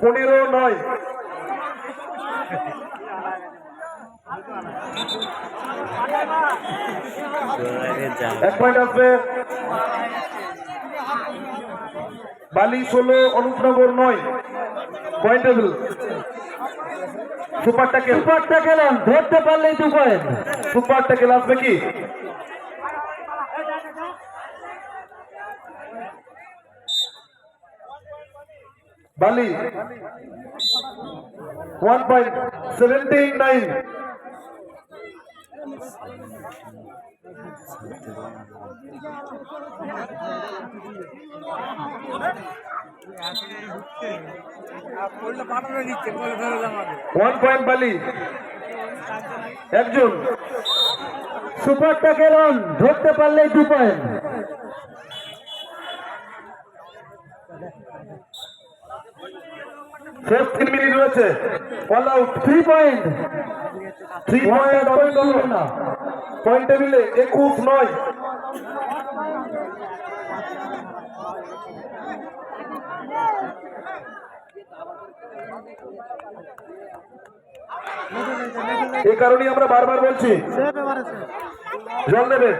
পনেরো নয়। এক পয়েন্ট আসবে। বালি ষোলো অনুপনগর নয়। Point table super tackle super tackle ধরতে পারলেই দু পয়েন্ট সুপার ট্যাকেল আসবে কি? সেভেন্টিন নাইন ওয়ান পয়েন্ট বালি একজন সুপার ট্যাকেল ধরতে পারলেই দু পয়েন্ট শেষ তিন মিনিট রয়েছে। All out three point three point না পয়েন্ট টেবিলে একুশ নয়। এই কারণে আমরা বারবার বলছি জল দেবে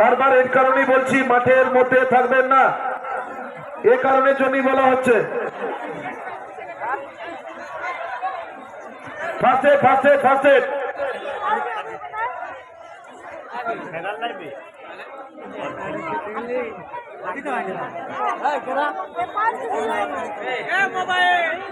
বারবার এর কারণেই বলছি মাঠের মধ্যে থাকবেন না। এ কারণে জমি বলা হচ্ছে এড মোবাইল